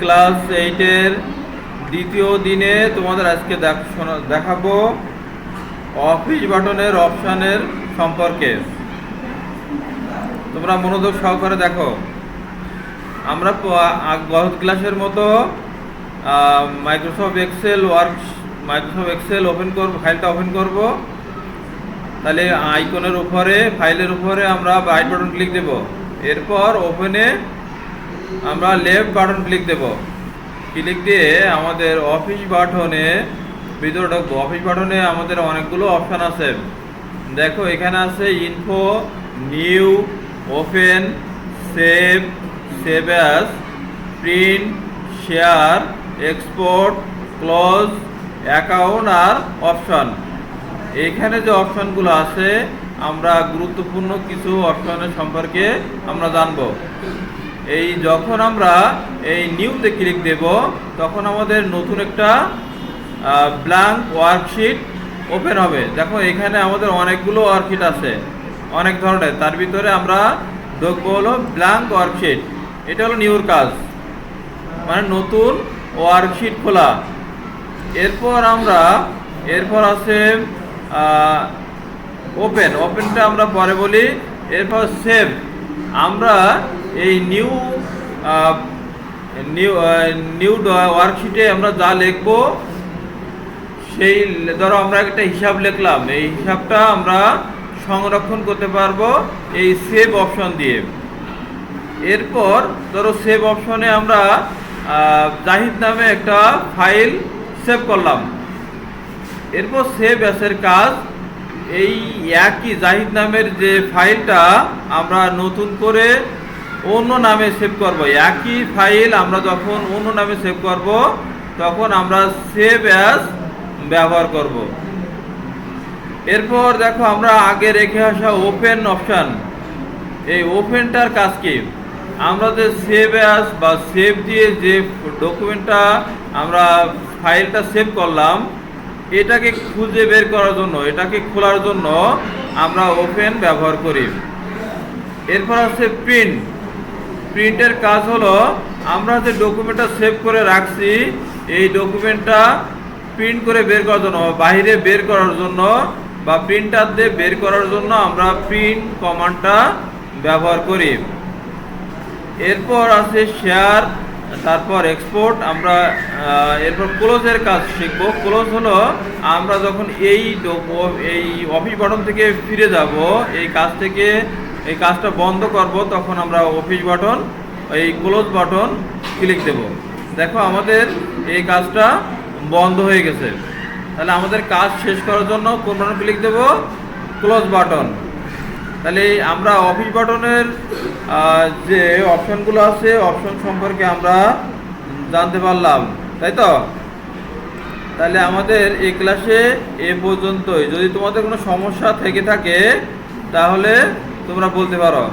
Class এইটের দ্বিতীয় দিনে তোমাদের আজকে দেখাবো অফিস বাটনের অপশানের সম্পর্কে। তোমরা মনোযোগ সহকারে দেখো। আমরা গত ক্লাসের মতো Microsoft Excel work Microsoft Excel open করব ফাইলটা ওপেন করব। তাহলে আইকনের উপরে ফাইলের উপরে আমরা রাইট বাটন ক্লিক দেব। এরপর ওপেনে আমরা লেফট বাটন ক্লিক দেব। ক্লিক দিয়ে আমাদের অফিস বাটনে ভিতরে ঢুকবো। অফিস বাটনে আমাদের অনেকগুলো অপশান আছে। দেখো, এখানে আছে info new open save save as print share export close account আর অপশান এখানে যে অপশানগুলো আছে, আমরা গুরুত্বপূর্ণ কিছু অপশানের সম্পর্কে আমরা জানব। এই যখন আমরা এই নিউতে ক্লিক দেব, তখন আমাদের নতুন একটা ব্ল্যাঙ্ক ওয়ার্কশিট ওপেন হবে। দেখো, এখানে আমাদের অনেকগুলো ওয়ার্কশিট আছে, অনেক ধরনের। তার ভিতরে আমরা দেখব হলো ব্ল্যাঙ্ক ওয়ার্কশিট এটা হলো নিউর কাজ। মানে নতুন ওয়ার্কশিট খোলা। এরপর আমরা, এরপর আছে ওপেন ওপেনটা আমরা পরে বলি। এরপর সেভ আমরা এই নিউ নিউ নিউ ওয়ার্কশিটে আমরা যা লিখব, সেই ধরো আমরা একটা হিসাব লিখলাম, এই হিসাবটা আমরা সংরক্ষণ করতে পারব এই সেভ অপশন দিয়ে। এরপর ধরো সেভ অপশনে আমরা জাহিদ নামে একটা ফাইল সেভ করলাম। এরপর সেভ অ্যাসের কাজ, এই একই জাহিদ নামের যে ফাইলটা আমরা নতুন করে অন্য নামে সেভ করব। একই ফাইল আমরা যখন অন্য নামে সেভ করব, তখন আমরা সেভ অ্যাস ব্যবহার করব। এরপর দেখো আমরা আগে রেখে আসা ওপেন অপশান এই ওপেনটার কাজ কি? আমরা যে সেভ অ্যাস বা সেভ দিয়ে যে ডকুমেন্টটা আমরা ফাইলটা সেভ করলাম, এটাকে খুঁজে বের করার জন্য, এটাকে খোলার জন্য আমরা ওপেন ব্যবহার করি। এরপর আছে প্রিন্ট প্রিন্টের কাজ হলো, আমরা যে ডকুমেন্টটা সেভ করে রাখছি, এই ডকুমেন্টটা প্রিন্ট করে বের করার জন্য বাইরে বের করার জন্য, বা প্রিন্টার দিয়ে বের করার জন্য আমরা প্রিন্ট কমান্ডটা ব্যবহার করি। এরপর আছে শেয়ার তারপর এক্সপোর্ট আমরা এরপর ক্লোজের কাজ শিখব। ক্লোজ হলো, আমরা যখন এই এই অফিস বাটন থেকে ফিরে যাব, এই কাজ থেকে এই কাজটা বন্ধ করব, তখন আমরা অফিস বাটন এই ক্লোজ বাটন ক্লিক দেব। দেখো আমাদের এই কাজটা বন্ধ হয়ে গেছে। তাহলে আমাদের কাজ শেষ করার জন্য কোন বাটন ক্লিক দেব ক্লোজ বাটন তাহলে আমরা অফিস বাটনের যে অপশনগুলো আছে অপশন সম্পর্কে আমরা জানতে পারলাম। তাই তো? তাহলে আমাদের এই ক্লাসে এ পর্যন্তই। যদি তোমাদের কোনো সমস্যা থেকে থাকে, তাহলে তোমরা বলতে পারো।